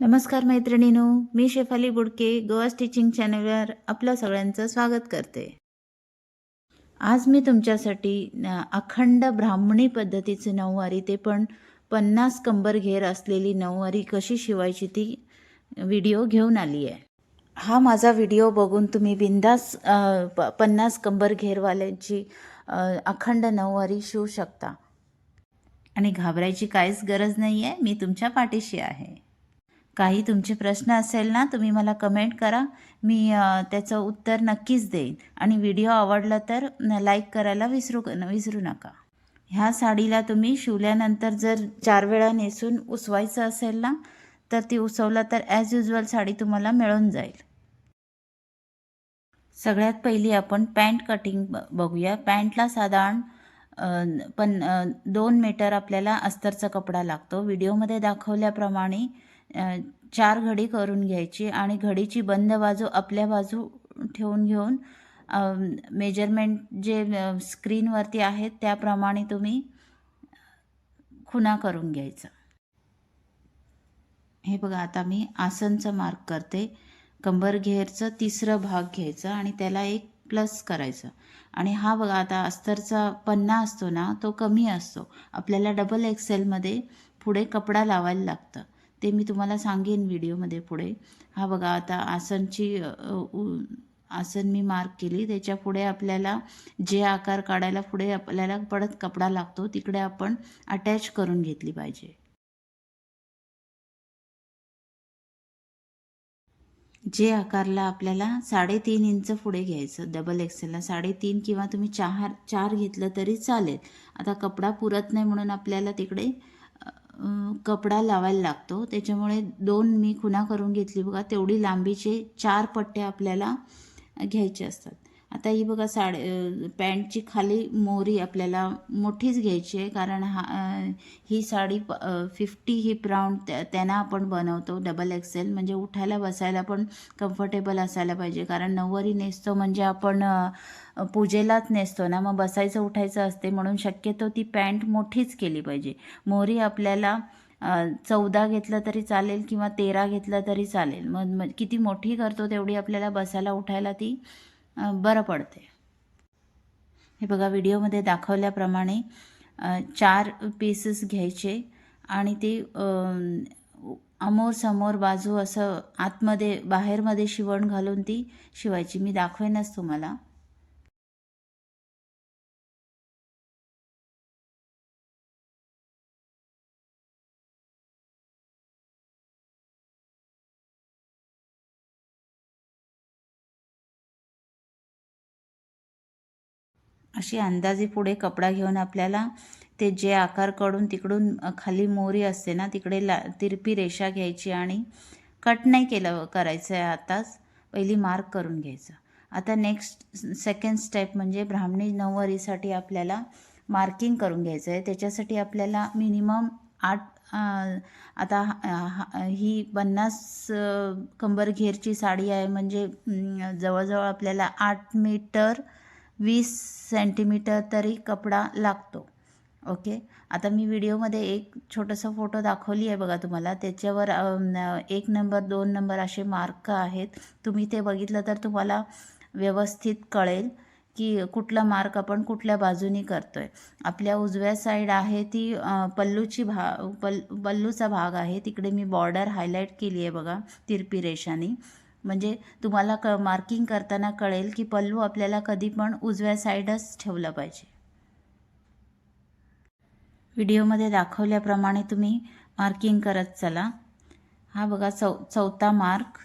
नमस्कार मैत्रिणीनो मी शेफाली बुडके गोवा स्टिचिंग चॅनलवर आपलं सगळ्यांचं स्वागत करते. आज मी तुमच्यासाठी अखंड ब्राह्मणी पद्धतीचे नऊवारी ते पण पन्नास कंबर घेर असलेली नऊवारी कशी शिवायची ती व्हिडिओ घेऊन आली आहे. हा माझा व्हिडिओ बघून तुम्ही बिंदास प पन्नास कंबर घेरवाल्यांची अखंड नऊवारी शिवू शकता. आणि घाबरायची काहीच गरज नाही आहे मी तुमच्या पाठीशी आहे. काही तुमचे प्रश्न असेल ना तुम्ही मला कमेंट करा. मी त्याचं उत्तर नक्कीच देईन. आणि व्हिडिओ आवडला तर लाईक करायला विसरू विसरू नका. ह्या साडीला तुम्ही शिवल्यानंतर जर चार वेळा नेसून उसवायचं असेल ना तर ती उसवलं तर ॲज युजल साडी तुम्हाला मिळून जाईल. सगळ्यात पहिली आपण पॅन्ट कटिंग ब- बघूया. पॅन्टला साधारण पण दोन मीटर आपल्याला अस्तरचा कपडा लागतो. व्हिडिओमध्ये दाखवल्याप्रमाणे चार घडी करून घ्यायची आणि घडीची बंद बाजू आपल्या बाजू ठेवून घेऊन मेजरमेंट जे स्क्रीनवरती आहेत त्याप्रमाणे तुम्ही खुणा करून घ्यायचा. हे बघा आता मी आसनचं मार्क करते. कंबर घेरचं तिसरं भाग घ्यायचा आणि त्याला एक प्लस करायचं. आणि हा बघा आता अस्तरचा पन्ना असतो ना तो कमी असतो. आपल्याला डबल एक्सेलमध्ये पुढे कपडा लावायला लागतं. ते मी तुम्हाला सांगेन व्हिडिओमध्ये पुढे. हा बघा आता आसनची आसन मी मार्क केली. त्याच्या पुढे आपल्याला जे आकार काढायला पुढे आपल्याला परत कपडा लागतो तिकडे आपण अटॅच करून घेतली पाहिजे. जे आकारला आपल्याला साडेतीन इंच पुढे घ्यायचं डबल एक्सेलला साडेतीन किंवा तुम्ही चार चार घेतलं तरी चालेल. आता कपडा पुरत नाही म्हणून आपल्याला तिकडे कपडा लावायला लागतो. त्याच्यामुळे दोन मी खुणा करून घेतली बघा. तेवढी लांबीचे चार पट्टे आपल्याला घ्यायचे असतात. आता ही बघा साडे पॅन्टची खाली मोरी आपल्याला मोठीच घ्यायची आहे. कारण हा ही साडी फिफ्टी हिप राऊंड त्या त्यांना आपण बनवतो. डबल एक्सेल म्हणजे उठायला बसायला पण कम्फर्टेबल असायला पाहिजे. कारण नऊवारी नेसतो म्हणजे आपण पूजेलाच नेसतो ना मग बसायचं उठायचं असते म्हणून शक्यतो ती पॅन्ट मोठीच केली पाहिजे. मोरी आपल्याला चौदा घेतलं तरी चालेल किंवा तेरा घेतलं तरी चालेल. मग मग किती मोठी करतो तेवढी आपल्याला बसायला उठायला ती बरं पडते. हे बघा व्हिडिओमध्ये दाखवल्याप्रमाणे चार पीसेस घ्यायचे आणि ते अमोर समोर बाजू असं आतमध्ये बाहेरमध्ये शिवण घालून ती शिवायची. मी दाखवेनच तुम्हाला. अशी अंदाजे पुढे कपडा घेऊन आपल्याला ते जे आकार तिकडून खाली मोरी असते ना तिकडे ला तिरपी रेषा घ्यायची आणि कट नाही केलं करायचं आहे आताच पहिली मार्क करून घ्यायचं. आता नेक्स्ट सेकंड स्टेप म्हणजे ब्राह्मणी नऊवारीसाठी आपल्याला मार्किंग करून घ्यायचं आहे. त्याच्यासाठी आपल्याला मिनिमम आठ आता हा- हा- ही पन्नास अ, कंबर घेरची साडी आहे म्हणजे जवळजवळ आपल्याला आठ मीटर वीस सेंटीमीटर तरी कपडा लागतो. ओके? आता मी व्हिडिओमध्ये एक छोटंसं फोटो दाखवली आहे बघा तुम्हाला. त्याच्यावर एक नंबर दोन नंबर असे मार्क आहेत. तुम्ही ते बघितलं तर तुम्हाला व्यवस्थित कळेल की कुठला मार्क आपण कुठल्या बाजूनी करतोय. आपल्या उजव्या साईड आहे ती पल्लूची भा पल पल्लूचा भाग आहे. तिकडे मी बॉर्डर हायलाईट केली आहे बघा तिरपी रेषानी. म्हणजे तुम्हाला क मार्किंग करताना कळेल की पल्लू आपल्याला कधी पण उजव्या साईडच ठेवलं पाहिजे. व्हिडिओमध्ये दाखवल्याप्रमाणे तुम्ही मार्किंग करत चला. हा बघा चौ चौथा मार्क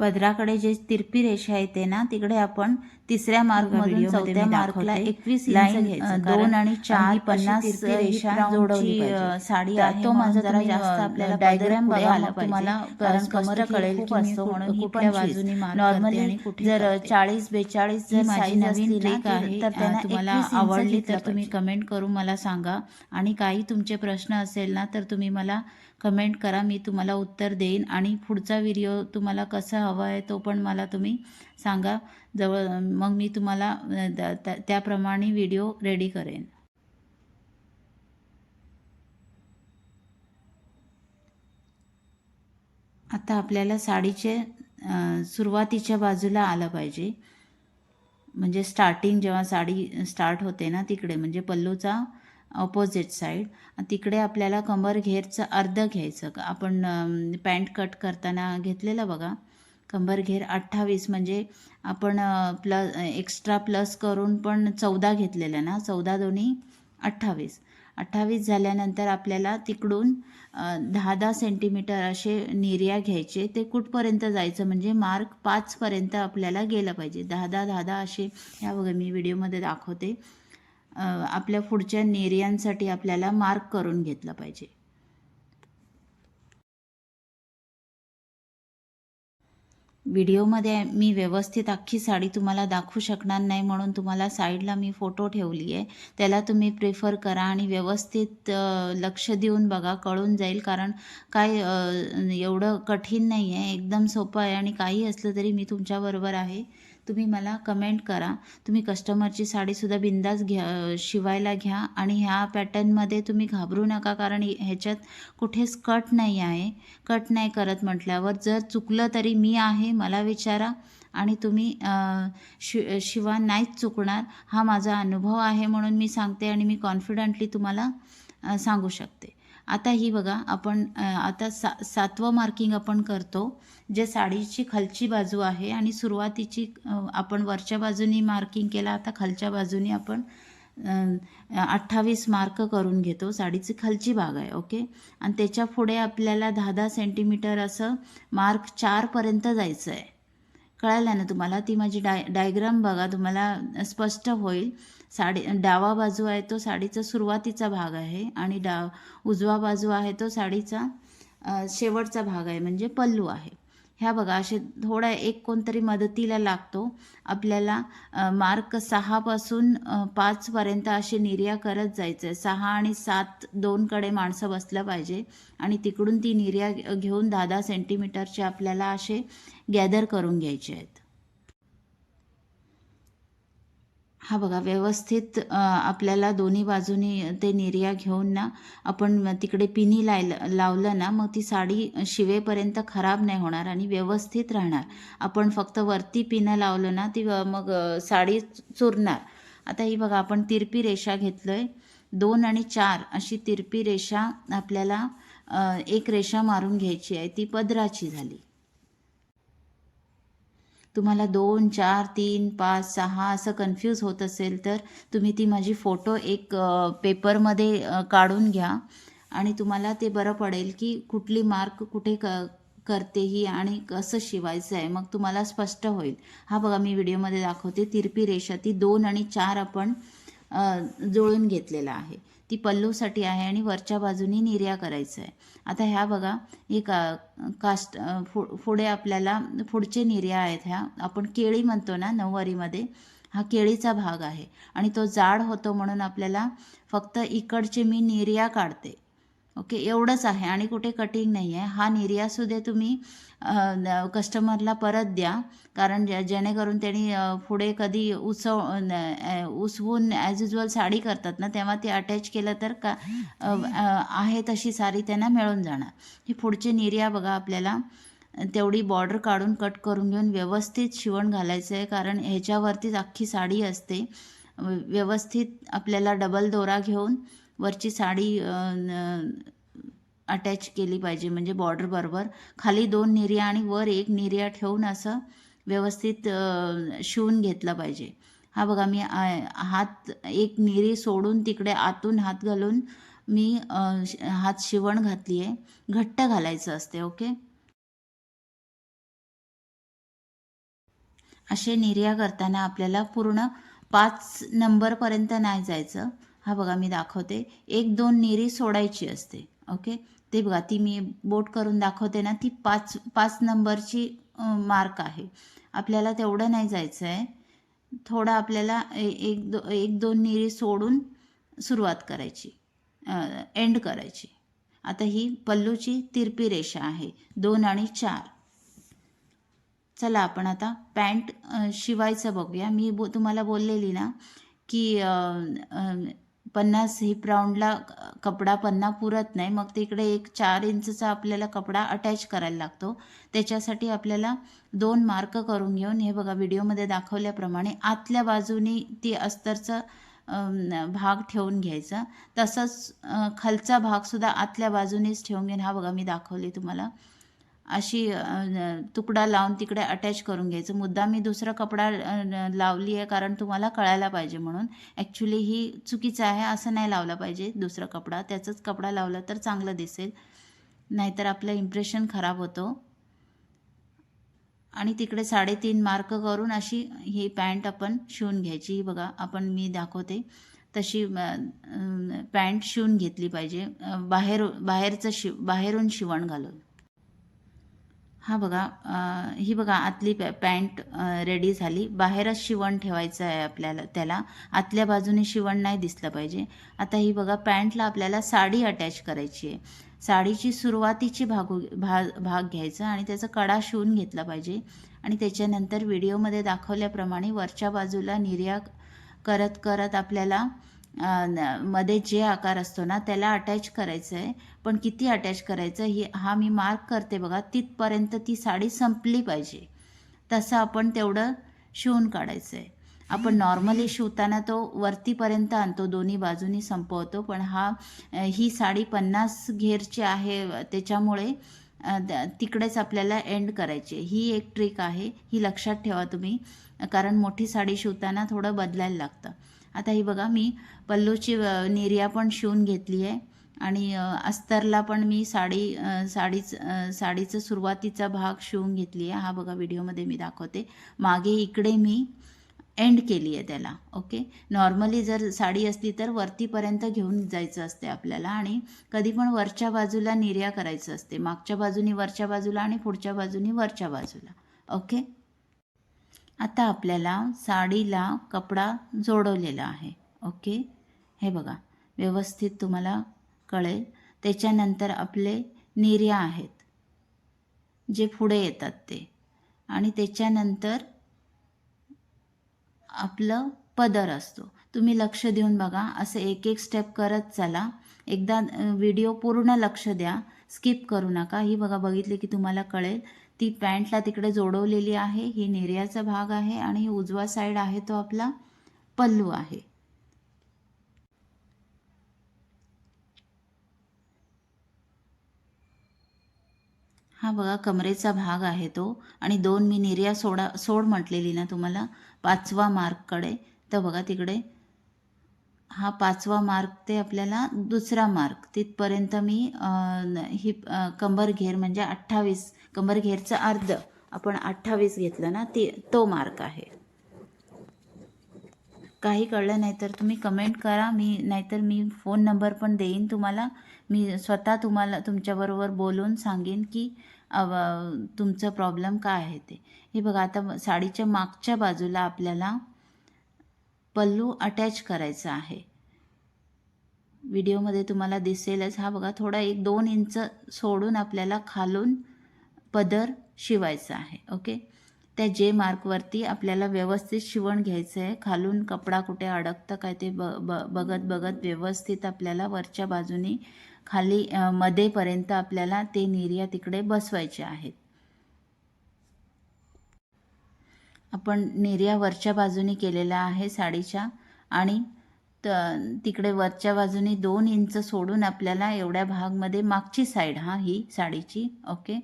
पदराकडे जे तिरपी रेषा येते ना तिकडे आपण तिसऱ्या मार्क मधून व्हिडिओमध्ये चौथ्या मार्कला. एकवीस लाईन, दोन आणि चार पन्नास रेषा जोडवली. साडी आहे तो म्हणून माझा जरा जास्त आपल्याला diagram पदर पुढे बघा, आला मग पाहिजे तुम्हाला स्पष्ट कळेल की की मी मी कुठ- कुठल्या बाजूनी नॉर्मली जर. चाळीस बेचाळीस जर माझी नवीन आहे. तर त्यांना तुम्हाला 21 इंच आवडली तर तुम्ही. कमेंट करून मला सांगा आणि काही तुमचे प्रश्न असेल ना तर तुम्ही मला कमेंट करा मी तुम्हाला उत्तर देईन. आणि पुढचा व्हिडिओ तुम्हाला कसा हवा आहे तो पण मला तुम्ही सांगा. जवळ मग मी तुम्हाला त्याप्रमाणे व्हिडिओ रेडी करेन. आता आपल्याला साडीचे सुरुवातीच्या बाजूला आलं पाहिजे. म्हणजे स्टार्टिंग जेव्हा साडी स्टार्ट होते ना तिकडे म्हणजे पल्लूचा ऑपोजिट साईड तिकडे आपल्याला कंबर घेरचं अर्ध घ्यायचं. आपण पॅन्ट कट करताना घेतलेलं बघा. कंबर घेर अठ्ठावीस म्हणजे आपण प्लस एक्स्ट्रा प्लस करून पण चौदा घेतलेलं ना? चौदा दोन्ही अठ्ठावीस. अठ्ठावीस झाल्यानंतर आपल्याला तिकडून दहा दहा सेंटीमीटर असे निर्या घ्यायचे. ते कुठपर्यंत जायचं? म्हणजे मार्क पाचपर्यंत आपल्याला गेलं पाहिजे. दहा दहा दहा दहा असे. ह्या बघा मी व्हिडिओमध्ये दाखवते. आपल्या पुढच्या निर्यांसाठी आपल्याला मार्क करून घेतलं पाहिजे. व्हिडिओमध्ये मी व्यवस्थित अख्खी साडी तुम्हाला दाखवू शकणार नाही म्हणून तुम्हाला साईडला मी फोटो ठेवली आहे त्याला तुम्ही प्रेफर करा आणि व्यवस्थित लक्ष देऊन बघा कळून जाईल. कारण काय एवढं कठीण नाही आहे एकदम सोपं आहे आणि काही असलं तरी मी तुमच्याबरोबर आहे. तुम्ही मला कमेंट करा. तुम्ही कस्टमरची साडीसुद्धा बिंदास घ्या शिवायला घ्या आणि ह्या पॅटर्नमध्ये तुम्ही घाबरू नका कारण ह्याच्यात कुठेच कट नाही आहे. कट नाही करत म्हटल्यावर जर चुकलं तरी मी आहे मला विचारा आणि तुम्ही शि शिवा नाहीच चुकणार. हा माझा अनुभव आहे म्हणून मी सांगते आणि मी कॉन्फिडंटली तुम्हाला सांगू शकते. आता ही बघा आपण आता सा सातवं मार्किंग आपण करतो जे साडीची खालची बाजू आहे आणि सुरुवातीची आपण वरच्या बाजूनी मार्किंग केला आता खालच्या बाजूनी आपण अठ्ठावीस मार्क करून घेतो. साडीची खालची भाग आहे ओके आणि त्याच्या पुढे आपल्याला दहा दहा सेंटीमीटर असं मार्क चारपर्यंत जायचं आहे कळायला ना तुम्हाला? ती माझी डाय डायग्राम बघा तुम्हाला स्पष्ट होईल. साडी डावा बाजू आहे तो साडीचा सुरुवातीचा भाग आहे आणि डा उजवा बाजू आहे तो साडीचा शेवटचा भाग आहे म्हणजे पल्लू आहे. ह्या बघा असे थोडा एक कोणतरी मदतीला लागतो. आपल्याला मार्क सहापासून पाचपर्यंत असे निर्या करत जायचं आहे सहा आणि सात दोनकडे माणसं बसलं पाहिजे आणि तिकडून ती निर्या घेऊन दहा दहा सेंटीमीटरचे आपल्याला असे गॅदर करून घ्यायचे आहेत. हा बघा व्यवस्थित आपल्याला दोन्ही बाजूनी ते निर्या घेऊन ना आपण तिकडे पिनी लायल लावलं ना मग ती साडी शिवेपर्यंत खराब नाही होणार आणि व्यवस्थित राहणार. आपण फक्त वरती पिनं लावलं ना ती मग साडी चुरणार. आता ही बघा आपण तिरपी रेषा घेतलोय. दोन आणि चार अशी तिरपी रेषा आपल्याला एक रेषा मारून घ्यायची आहे. ती पदराची झाली. तुम्हाला दोन चार तीन पाच सहा असं कन्फ्यूज होत असेल तर तुम्ही ती माझी फोटो एक पेपरमध्ये काढून घ्या. आणि तुम्हाला ते बरं पडेल की कुठली मार्क कुठे क करते ही आणि कसं शिवायचं आहे. मग तुम्हाला स्पष्ट होईल. हा बघा मी व्हिडिओमध्ये दाखवते. तिरपी रेषा ती दोन आणि चार आपण जुळून घेतलेला आहे. ती पल्लूसाठी आहे आणि वरच्या बाजूनी निर्या करायचं आहे. आता ह्या बघा हे का कास्ट फु पुढे आपल्याला पुढचे निर्या आहेत ह्या. आपण केळी म्हणतो ना नऊवारीमध्ये हा केळीचा भाग आहे. आणि तो जाड होतो म्हणून आपल्याला फक्त इकडचे मी निर्या काढते. ओके एवढंच आहे आणि कुठे कटिंग नाही आहे. हा निर्यासुद्धा तुम्ही कस्टमरला परत द्या. कारण जे जेणेकरून त्यांनी पुढे कधी उसव न- उसवून ॲज युजल साडी करतात ना तेव्हा ते अटॅच केलं तर का आहे तशी साडी त्यांना मिळून जाणार. ही पुढची निर्या बघा आपल्याला. तेवढी बॉर्डर काढून कट करून घेऊन व्यवस्थित शिवण घालायचं आहे कारण ह्याच्यावरतीच अख्खी साडी असते. व्यवस्थित आपल्याला डबल दोरा घेऊन वरची साडी अटॅच केली पाहिजे. म्हणजे बॉर्डर बरोबर. खाली दोन निर्या आणि वर एक निर्या ठेवून असं व्यवस्थित शिवून घेतलं पाहिजे. हा बघा मी हात एक निरी सोडून तिकडे आतून हात घालून मी हात शिवण घातली आहे घट्ट घालायचं असते ओके? असे निर्या करताना आपल्याला पूर्ण पाच नंबरपर्यंत नाही जायचं. हा बघा मी दाखवते. एक दोन निरी सोडायची असते. ओके? ते बघा ती मी बोट करून दाखवते ना ती पाच पाच नंबरची मार्क आहे. आपल्याला तेवढं नाही जायचं आहे थोडं आपल्याला ए- एक दो एक दोन निरी सोडून सुरुवात करायची. एंड करायची. आता ही पल्लूची तिरपी रेषा आहे. दोन आणि चार. चला आपण आता पॅन्ट शिवायचं बघूया. मी बो तुम्हाला बोललेली ना की पन्नास हिप राऊंडला कपडा पन्ना पुरत नाही. मग तिकडे एक चार इंचचा आपल्याला कपडा अटॅच करायला लागतो. त्याच्यासाठी आपल्याला दोन मार्क करून घेऊन हे बघा व्हिडिओमध्ये दाखवल्याप्रमाणे आतल्या बाजूनी ती अस्तरचं भाग ठेवून घ्यायचा. तसंच खालचा भागसुद्धा आतल्या बाजूनेच ठेवून घेऊन हा बघा मी दाखवली तुम्हाला. अशी तुकडा लावून तिकडे अटॅच करून घ्यायचं. मुद्दा मी दुसरा कपडा लावली आहे कारण तुम्हाला कळायला पाहिजे म्हणून. ॲक्च्युली ही चुकीचं आहे असं नाही लावलं पाहिजे दुसरा कपडा. त्याचाच कपडा लावला तर चांगलं दिसेल. नाहीतर आपलं इम्प्रेशन खराब होतो. आणि तिकडे साडेतीन मार्क करून अशी ही पॅन्ट आपण शिवून घ्यायची. ही बघा आपण मी दाखवते. तशी पॅन्ट शिवून घेतली पाहिजे. बाहेर बाहेरचं शिव बाहेरून शिवण घालून. हा बघा ही बघा आतली पॅ पॅन्ट रेडी झाली. बाहेरच शिवण ठेवायचं आहे आपल्याला त्याला. आतल्या बाजूने शिवण नाही दिसलं पाहिजे. आता ही बघा पॅन्टला आपल्याला साडी अटॅच करायची आहे. साडीची सुरुवातीची भाग भा भाग घ्यायचा आणि त्याचा कडा शिवून घेतला पाहिजे. आणि त्याच्यानंतर व्हिडिओमध्ये दाखवल्याप्रमाणे वरच्या बाजूला निर्या करत करत आपल्याला मध्ये जे आकार असतो ना त्याला अटॅच करायचं आहे पण किती अटॅच करायचं ही हा मी मार्क करते बघा तिथपर्यंत ती साडी संपली पाहिजे. तसं आपण तेवढं शिवून काढायचं आहे आपण नॉर्मली शिवताना तो वरतीपर्यंत आणतो दोन्ही बाजूनी संपवतो पण हा ही साडी पन्नास घेरची आहे त्याच्यामुळे द- तिकडेच आपल्याला एंड करायची आहे. ही एक ट्रिक आहे ही लक्षात ठेवा तुम्ही. कारण मोठी साडी शिवताना थोडं बदलायला लागतं. आता ही बघा मी पल्लूची नेरिया निर्या पण शिवून घेतली आहे. आणि अस्तरला पण मी साडी साडीच साडीचं सुरुवातीचा भाग शिवून घेतली आहे. हा बघा व्हिडिओमध्ये मी दाखवते. मागे इकडे मी एंड केली आहे त्याला ओके नॉर्मली जर साडी असली तर वरतीपर्यंत घेऊन जायचं असते आपल्याला आणि कधी पण वरच्या बाजूला निर्या करायचं असते. मागच्या बाजूनी वरच्या बाजूला आणि पुढच्या बाजूनी वरच्या बाजूला ओके आता आपल्याला साडीला कपडा जोडवलेला आहे. ओके? हे बघा. व्यवस्थित तुम्हाला कळेल. त्याच्यानंतर आपले निर्या आहेत. जे पुढे येतात ते. आणि त्याच्यानंतर आपलं पदर असतो. तुम्ही लक्ष देऊन बघा. असं एक एक स्टेप करत चला. एकदा व्हिडिओ पूर्ण लक्ष द्या. स्किप करू नका. ही बघा बघितली की तुम्हाला कळेल. ती पॅन्टला तिकडे जोडवलेली आहे. ही निर्याचा भाग आहे आणि ही उजवा साईड आहे. तो आपला पल्लू आहे. हा बघा कमरेचा भाग आहे तो. आणि दोन मी निर्या सोडा सोड म्हटलेली ना तुम्हाला पाचवा मार्ककडे. तर बघा तिकडे हा पाचवा मार्क ते आपल्याला दुसरा मार्क. तिथपर्यंत मी अ, ही कंबर घेर म्हणजे अठ्ठावीस कंबर अर्ध. आपण अठ्ठावीस घेतलं ना ते तो मार्क आहे. काही कळलं नाही तर तुम्ही कमेंट करा. मी नाहीतर मी फोन नंबर पण देईन तुम्हाला. मी स्वतः तुम्हाला तुमच्याबरोबर बोलून सांगेन की तुमचं प्रॉब्लेम काय आहे ते. हे बघा आता साडीच्या मागच्या बाजूला आपल्याला पल्लू अटॅच करायचा आहे. व्हिडिओमध्ये तुम्हाला दिसेलच. हा बघा थोडा एक दोन इंच सोडून आपल्याला खालून पदर शिवायचा आहे ओके? त्या जे मार्कवरती आपल्याला व्यवस्थित शिवण घ्यायचं आहे. खालून कपडा कुठे अडकतं काय ते ब ब बघत बघत व्यवस्थित आपल्याला वरच्या बाजूनी खाली मध्येपर्यंत आपल्याला ते निर्या तिकडे बसवायचे आहेत. आपण निर्या वरच्या बाजूनी केलेला आहे साडीच्या आणि त तिकडे वरच्या बाजूनी दोन इंच सोडून आपल्याला एवढ्या भागमध्ये मागची साईड हा ही साडीची ओके?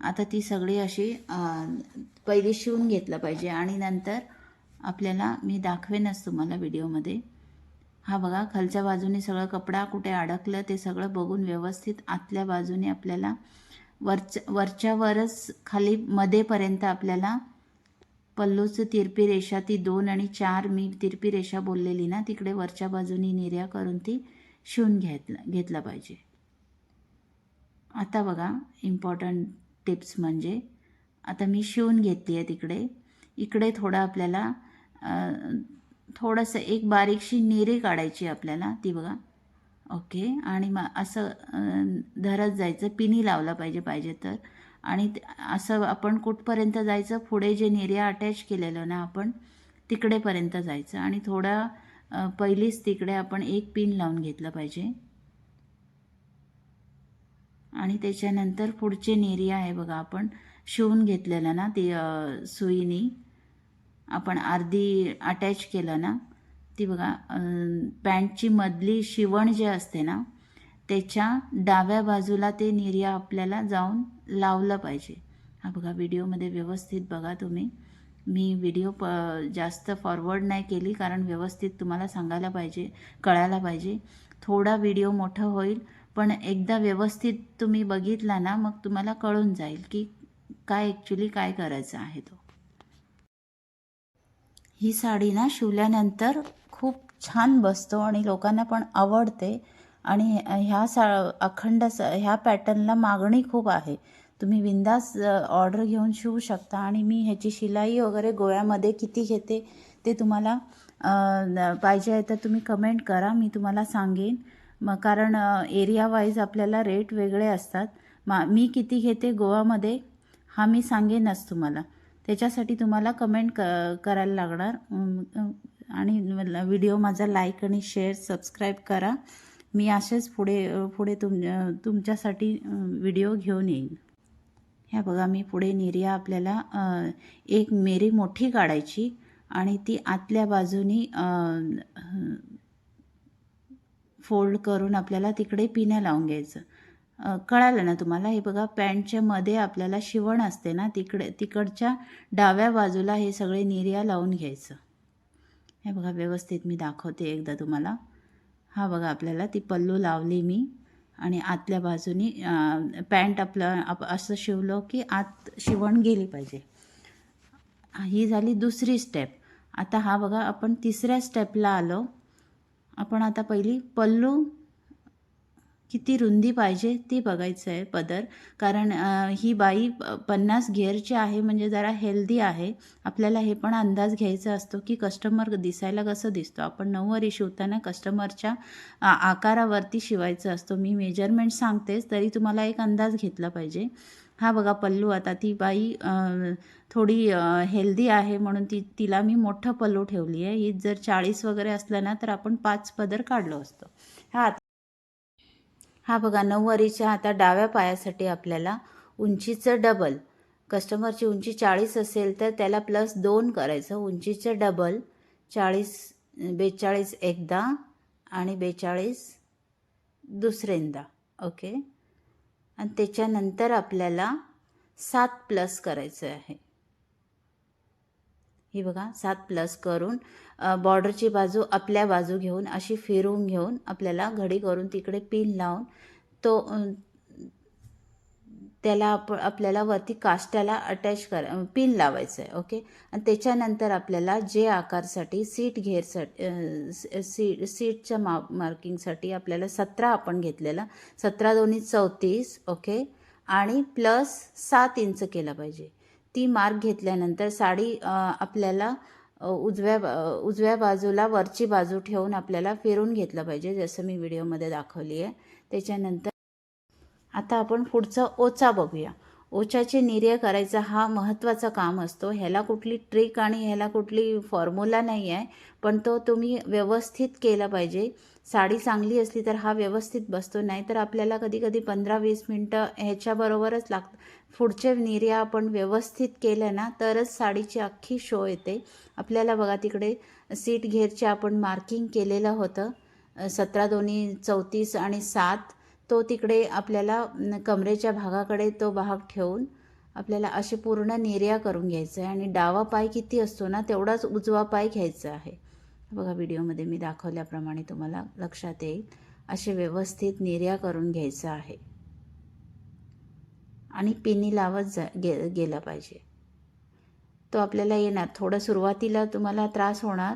आता ती सगळी अशी पहिले पहिली शिवून घेतलं पाहिजे आणि नंतर आपल्याला मी दाखवेनच तुम्हाला व्हिडिओमध्ये. हा बघा खालच्या बाजूने सगळं कपडा कुठे अडकलं ते सगळं बघून व्यवस्थित आतल्या बाजूने आपल्याला वरच्या वरच्यावरच खाली मध्येपर्यंत आपल्याला पल्लूचं तिरपी रेषा ती दोन आणि चार मी तिरपी रेषा बोललेली ना तिकडे वरच्या बाजूनी निर्या करून ती शिवून घेतला घेतला पाहिजे. आता बघा इम्पॉर्टंट टिप्स म्हणजे आता मी शिवून घेतली आहे तिकडे. इकडे थोडं आपल्याला थोडंसं एक बारीकशी निरे काढायची आपल्याला ती बघा. ओके? आणि मग असं धरत जायचं पिनी लावला पाहिजे पाहिजे तर. आणि असं आपण कुठपर्यंत जायचं पुढे जे निर्या अटॅच केलेलं ना आपण तिकडेपर्यंत जायचं. आणि थोडा पहिलीच तिकडे आपण एक पिन लावून घेतलं पाहिजे. आणि त्याच्यानंतर पुढचे नेरिया आहे बघा आपण. शिवून घेतलेलं ना ती सुईनी. आपण अर्धी अटॅच केलं ना ती बघा पॅन्टची मधली शिवण जे असते ना त्याच्या डाव्या बाजूला ते निर्या आपल्याला जाऊन लावलं पाहिजे. हा बघा व्हिडिओमध्ये व्यवस्थित बघा तुम्ही. मी व्हिडिओ प जास्त फॉरवर्ड नाही केली कारण व्यवस्थित तुम्हाला सांगायला पाहिजे कळायला पाहिजे. थोडा व्हिडिओ मोठं होईल पण एकदा व्यवस्थित तुम्ही बघितला ना मग तुम्हाला कळून जाईल की काय ॲक्च्युली काय करायचं आहे तो. ही साडी ना शिवल्यानंतर खूप छान बसतो आणि लोकांना पण आवडते. आणि ह्या सा अखंड स ह्या पॅटर्नला मागणी खूप आहे. तुम्ही विंदास ऑर्डर घेऊन शिवू शकता आणि मी ह्याची शिलाई वगैरे गोळ्यामध्ये किती घेते ते तुम्हाला पाहिजे आहे तर तुम्ही कमेंट करा मी तुम्हाला सांगेन. मग कारण एरिया वाईज आपल्याला रेट वेगळे असतात. मा मी किती घेते गोवामध्ये हा मी सांगेनच तुम्हाला. त्याच्यासाठी तुम्हाला कमेंट क करायला लागणार. आणि व्हिडिओ माझा लाईक आणि शेअर सबस्क्राईब करा. मी असेच पुढे पुढे तुम तुमच्यासाठी व्हिडिओ घेऊन येईन. ह्या बघा मी पुढे निर्या आपल्याला एक मेरी मोठी काढायची आणि ती आतल्या बाजूनी फोल्ड करून आपल्याला तिकडे पिण्या लावून घ्यायचं. कळालं ना तुम्हाला? हे बघा पॅन्टच्या मध्ये आपल्याला शिवण असते ना तिकडे तिकडच्या डाव्या बाजूला हे सगळे निर्या लावून घ्यायचं. हे बघा व्यवस्थित मी दाखवते एकदा तुम्हाला. हा बघा आपल्याला ती पल्लू लावली मी आणि आतल्या बाजूनी पॅन्ट आपलं आप असं शिवलं की आत शिवण गेली पाहिजे. ही झाली दुसरी स्टेप. आता हा बघा आपण तिसऱ्या स्टेपला आलो. आपण आता पहिली पल्लू किती रुंदी पाहिजे ती बघायचं आहे पदर. कारण ही बाई पन्नास घेरची आहे म्हणजे जरा हेल्दी आहे. आपल्याला हे पण अंदाज घ्यायचा असतो की कस्टमर दिसायला कसं दिसतो. आपण नऊवारी शिवताना कस्टमरच्या आकारावरती शिवायचं असतो. मी मेजरमेंट सांगतेच तरी तुम्हाला एक अंदाज घेतला पाहिजे. हा बघा पल्लू आता ती बाई थोडी हेल्दी आहे म्हणून ती तिला मी मोठं पल्लू ठेवली आहे. ही जर चाळीस वगैरे असलं ना तर आपण पाच पदर काढलो असतो. हा हा बघा नऊवारीच्या आता डाव्या पायासाठी आपल्याला उंचीचं डबल कस्टमरची उंची चाळीस असेल तर त्याला प्लस दोन करायचं. उंचीचं डबल चाळीस बेचाळीस एकदा आणि बेचाळीस दुसऱ्यांदा. ओके आणि त्याच्यानंतर आपल्याला सात प्लस करायचं आहे. हे बघा सात प्लस करून बॉर्डरची बाजू आपल्या बाजू घेऊन अशी फिरवून घेऊन आपल्याला घडी करून तिकडे पिन लावून तो त्याला आप आपल्याला वरती काष्ट्याला अटॅच कर पिन लावायचं आहे ओके आणि त्याच्यानंतर आपल्याला जे आकारसाठी सीट घेरसाठी सी सीटच्या मा मार्किंगसाठी आपल्याला सतरा आपण घेतलेला. सतरा दोन्ही चौतीस ओके आणि प्लस सात इंच केला पाहिजे. ती मार्क घेतल्यानंतर साडी आपल्याला उजव्या उजव्या बाजूला वरची बाजू ठेवून आपल्याला फिरून घेतलं पाहिजे जसं मी व्हिडिओमध्ये दाखवली आहे त्याच्यानंतर आता आपण पुढचा ओचा बघूया. ओचाचे निर्य करायचा हा महत्त्वाचा काम असतो. ह्याला कुठली ट्रिक आणि ह्याला कुठली फॉर्म्युला नाही आहे पण तो तुम्ही व्यवस्थित केला पाहिजे. साडी चांगली असली तर हा व्यवस्थित बसतो नाही तर आपल्याला कधी कधी पंधरा वीस मिनटं ह्याच्याबरोबरच लागतं पुढचे निर्या आपण व्यवस्थित केलं ना तरच साडीची अख्खी शो येते. आपल्याला बघा तिकडे सीट घेरचे आपण मार्किंग केलेलं होतं. सतरा दोन्ही चौतीस आणि सात. तो तिकडे आपल्याला कमरेच्या भागाकडे तो भाग ठेवून आपल्याला असे पूर्ण निर्या करून घ्यायचं आहे आणि डावा पाय किती असतो ना तेवढाच उजवा पाय घ्यायचा आहे. बघा व्हिडिओमध्ये मी दाखवल्याप्रमाणे तुम्हाला लक्षात येईल असे व्यवस्थित निर्या करून घ्यायचं आहे. आणि पिनी लावत जा गे गेला पाहिजे. तो आपल्याला येणार. थोडं सुरुवातीला तुम्हाला त्रास होणार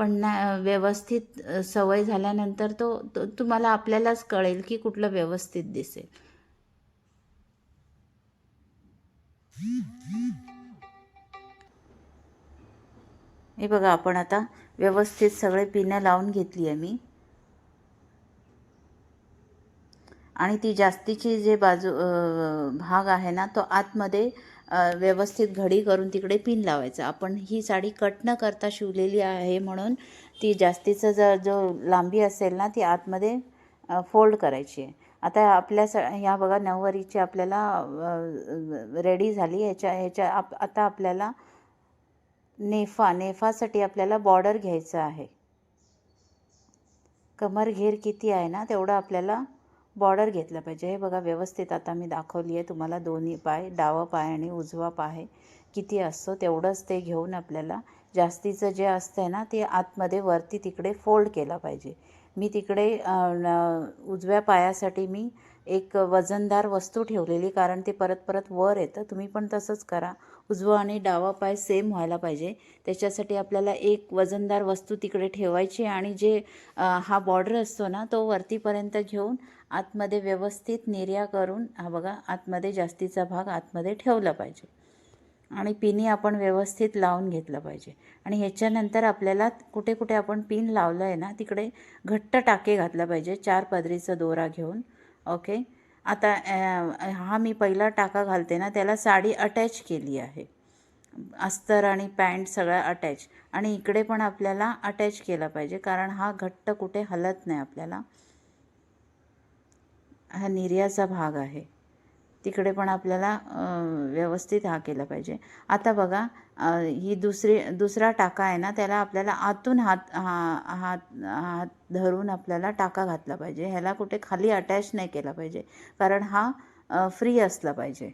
पण ना व्यवस्थित सवय झाल्यानंतर तो तो तुम्हाला आपल्यालाच कळेल की कुठलं व्यवस्थित दिसेल. हे बघा आपण आता व्यवस्थित सगळे पिनं लावून घेतली आहे मी. आणि ती जास्तीची जे बाजू भाग आहे ना तो आतमध्ये व्यवस्थित घडी करून तिकडे पिन लावायचा. आपण ही साडी कट न करता शिवलेली आहे म्हणून ती जास्तीचं जर जो लांबी असेल ना ती आतमध्ये फोल्ड करायची आहे. आता आपल्या स ह्या बघा नऊवारीची आपल्याला रेडी झाली. ह्याच्या ह्याच्या आप आता आपल्याला नेफा नेफासाठी आपल्याला बॉर्डर घ्यायचं आहे. कमर घेर किती आहे ना तेवढं आपल्याला बॉर्डर घेतलं पाहिजे. हे बघा व्यवस्थित आता मी दाखवली आहे. तुम्हाला दोन्ही पाय डावा पाय आणि उजवा पाय किती असतो तेवढंच ते घेऊन आपल्याला जास्तीचं जे असतं आहे ना ते आतमध्ये वरती तिकडे फोल्ड केला पाहिजे. मी तिकडे उजव्या पायासाठी मी एक वजनदार वस्तू ठेवलेली कारण ते परत परत वर येतं. तुम्ही पण तसंच करा. उजवा आणि डावा पाय सेम व्हायला पाहिजे. त्याच्यासाठी आपल्याला एक वजनदार वस्तू तिकडे ठेवायची आणि जे हा बॉर्डर असतो ना तो वरतीपर्यंत घेऊन आतमध्ये व्यवस्थित निर्या करून हा बघा आतमध्ये जास्तीचा भाग आतमध्ये ठेवला पाहिजे. आणि पिनी आपण व्यवस्थित लावून घेतलं पाहिजे. आणि ह्याच्यानंतर आपल्याला कुठे कुठे आपण पिन लावलं आहे ना तिकडे घट्ट टाके घातला पाहिजे चार पदरीचा दोरा घेऊन. ओके? आता हा मी पहिला टाका घालते ना त्याला साडी अटॅच केली आहे. अस्तर आणि पॅन्ट सगळं अटॅच आणि इकडे पण आपल्याला अटॅच केला पाहिजे कारण हा घट्ट कुठे हलत नाही आपल्याला. हा निर्याचा भाग आहे. तिकडे पण आपल्याला व्यवस्थित हा केला पाहिजे. आता बघा ही दुसरी दुसरा टाका आहे ना त्याला आपल्याला आतून हात हा हात हात धरून आपल्याला टाका घातला पाहिजे. ह्याला कुठे खाली अटॅच नाही केला पाहिजे. कारण हा फ्री असला पाहिजे.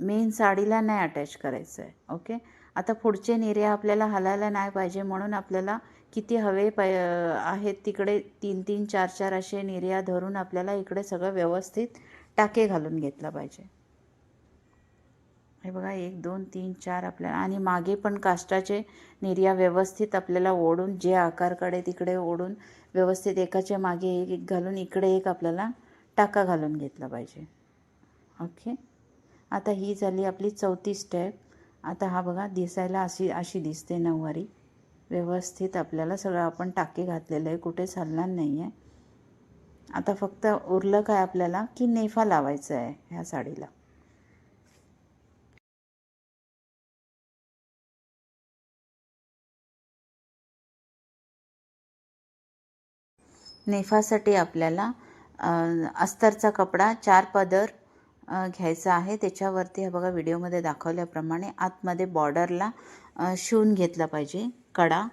मेन साडीला नाही अटॅच करायचं आहे ओके आता पुढचे निर्या आपल्याला हलायला नाही पाहिजे म्हणून आपल्याला किती हवे प आहेत तिकडे तीन तीन चार चार असे निर्या धरून आपल्याला इकडे सगळं व्यवस्थित टाके घालून घेतला पाहिजे. हे बघा एक दोन तीन चार आपल्याला आणि मागे पण काष्टाचे निर्या व्यवस्थित आपल्याला ओढून जे आकारकडे तिकडे ओढून व्यवस्थित एकाच्या मागे एक एक घालून इकडे एक आपल्याला टाका घालून घेतला पाहिजे. ओके? आता ही झाली आपली चौथी स्टेप आता हा बघा दिसायला अशी अशी दिसते नऊवारी. व्यवस्थित आपल्याला सगळं आपण टाकी घातलेलं आहे कुठे चालणार नाही आहे आता फक्त उरलं काय आपल्याला की नेफा लावायचा आहे ह्या साडीला. नेफासाठी आपल्याला अस्तरचा कपडा चार पदर घ्यायचा आहे. त्याच्यावरती हे बघा व्हिडिओमध्ये दाखवल्याप्रमाणे आतमध्ये बॉर्डरला शिवून घेतला पाहिजे. कडा.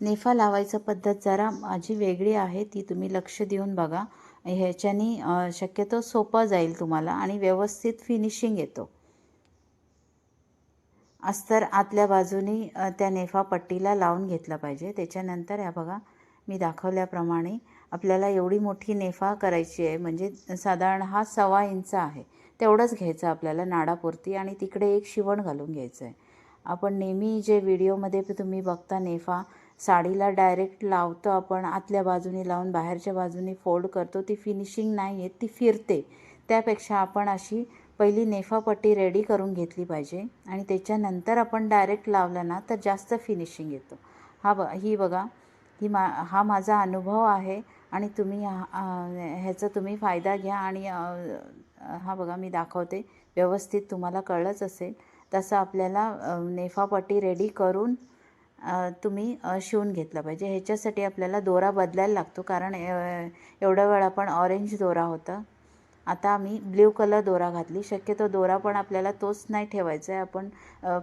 नेफा लावायचं पद्धत जरा माझी वेगळी आहे ती तुम्ही लक्ष देऊन बघा. ह्याच्याने शक्यतो सोपं जाईल तुम्हाला आणि व्यवस्थित फिनिशिंग येतो. अस्तर आतल्या बाजूनी त्या नेफा पट्टीला लावून घेतला पाहिजे. त्याच्यानंतर ह्या बघा मी दाखवल्याप्रमाणे आपल्याला एवढी मोठी नेफा करायची आहे म्हणजे साधारण हा सव्वा इंच आहे. तेवढंच घ्यायचं आपल्याला नाडापुरती आणि तिकडे एक शिवण घालून घ्यायचं आहे आपण नेहमी जे व्हिडिओमध्ये तुम्ही बघता नेफा साडीला डायरेक्ट लावतो आपण आतल्या बाजूनी लावून बाहेरच्या बाजूने फोल्ड करतो ती फिनिशिंग नाही आहे ती फिरते. त्यापेक्षा आपण अशी पहिली नेफापट्टी रेडी करून घेतली पाहिजे आणि त्याच्यानंतर आपण डायरेक्ट लावलं ना तर जास्त फिनिशिंग येतो. हा ब ही बघा ही मा हा माझा अनुभव आहे आणि तुम्ही ह्याचा तुम्ही फायदा घ्या आणि हा बघा मी दाखवते. व्यवस्थित तुम्हाला कळलंच असेल. तसं आपल्याला नेफापट्टी रेडी करून तुम्ही शिवून घेतलं पाहिजे. ह्याच्यासाठी आपल्याला दोरा बदलायला लागतो. कारण अ, एवढा वेळ आपण ऑरेंज दोरा होता. आता आम्ही ब्ल्यू कलर दोरा घातली. शक्यतो दोरा पण आपल्याला तोच नाही ठेवायचा आहे आपण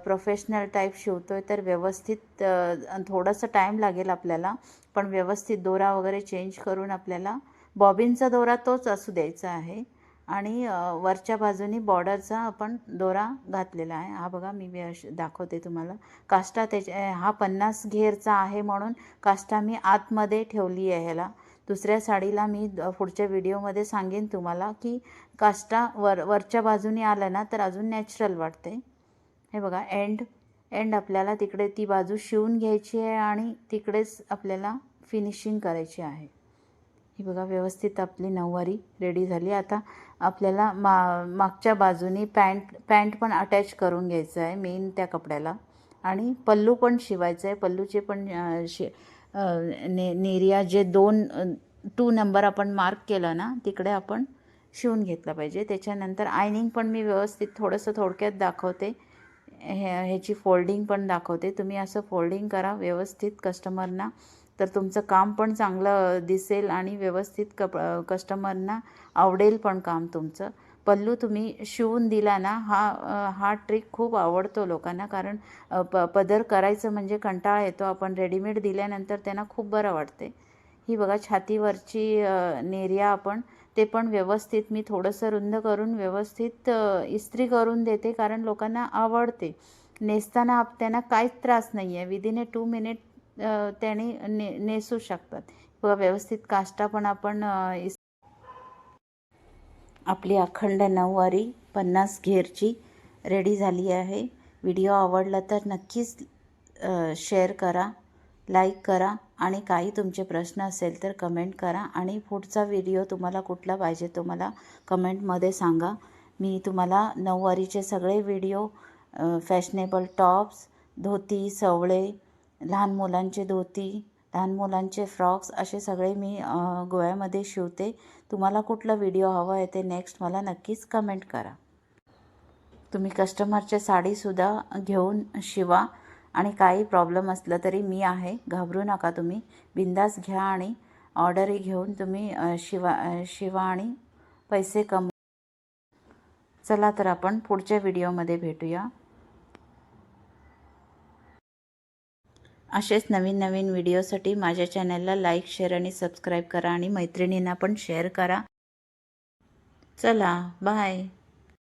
प्रोफेशनल टाईप शिवतो आहे तर व्यवस्थित थोडासा थोडंसं टाईम लागेल आपल्याला. पण व्यवस्थित दोरा वगैरे चेंज करून आपल्याला बॉबिनचा दोरा तोच असू द्यायचा आहे. आणि वरच्या बाजूनी बॉर्डरचा आपण दोरा घातलेला आहे. हा बघा मी व्यश- दाखवते तुम्हाला. काष्टा त्याच्या हा पन्नास घेरचा आहे म्हणून काष्टा मी आतमध्ये ठेवली आहे ह्याला. दुसऱ्या साडीला मी द- पुढच्या व्हिडिओमध्ये सांगेन तुम्हाला की काष्टा वर वरच्या बाजूने आलं ना तर अजून नॅचरल वाटते. हे बघा एंड एंड आपल्याला तिकडे ती बाजू शिवून घ्यायची आहे आणि तिकडेच आपल्याला फिनिशिंग करायची आहे. ही बघा व्यवस्थित आपली नऊवारी रेडी झाली. आता आपल्याला मा मागच्या बाजूनी पॅन्ट पॅन्ट पण अटॅच करून घ्यायचं आहे मेन त्या कपड्याला. आणि पल्लू पण शिवायचं आहे. पल्लूचे पण शि ने नेरिया जे दोन टू नंबर आपण मार्क केलं ना तिकडे आपण शिवून घेतला पाहिजे. त्याच्यानंतर आयनिंग पण मी व्यवस्थित थोडंसं थोडक्यात दाखवते. हे ह्याची फोल्डिंग पण दाखवते. तुम्ही असं फोल्डिंग करा व्यवस्थित कस्टमरना तर तुमचं काम पण चांगलं दिसेल आणि व्यवस्थित कप कस्टमरना आवडेल पण काम तुमचं. पल्लू तुम्ही शिवून दिला ना हा हा ट्रिक खूप आवडतो लोकांना कारण प पदर करायचं म्हणजे कंटाळा येतो. आपण रेडीमेड दिल्यानंतर त्यांना खूप बरं वाटते. ही बघा छातीवरची नेरिया आपण ते पण व्यवस्थित मी थोडंसं रुंद करून व्यवस्थित इस्त्री करून देते कारण लोकांना आवडते. नेसताना आप त्यांना काहीच त्रास नाही आहे विदिन ए टू मिनिट त्याने ने नेसू शकतात. किंवा व्यवस्थित काष्टा पण आपण आपली अखंड नऊवारी पन्नास घेरची रेडी झाली आहे. व्हिडिओ आवडला तर नक्कीच शेअर करा लाईक करा आणि काही तुमचे प्रश्न असेल तर कमेंट करा आणि पुढचा व्हिडिओ तुम्हाला कुठला पाहिजे तो मला कमेंटमध्ये सांगा. मी तुम्हाला नऊवारीचे सगळे व्हिडिओ फॅशनेबल टॉप्स धोती सवळे लहान मुलांचे धोती लहान मुलांचे फ्रॉक्स असे सगळे मी गोव्यामध्ये शिवते. तुम्हाला कुठला व्हिडिओ हवा आहे ते नेक्स्ट मला नक्कीच कमेंट करा. तुम्ही कस्टमरच्या साडीसुद्धा घेऊन शिवा आणि काही प्रॉब्लेम असलं तरी मी आहे. घाबरू नका तुम्ही. बिंदास घ्या आणि ऑर्डरही घेऊन तुम्ही शिवा शिवा आणि पैसे कमवा. चला तर आपण पुढच्या व्हिडिओमध्ये भेटूया. असेच नवीन नवीन व्हिडिओसाठी माझ्या चॅनलला लाईक शेअर आणि सबस्क्राईब करा आणि मैत्रिणींना पण शेअर करा. चला बाय.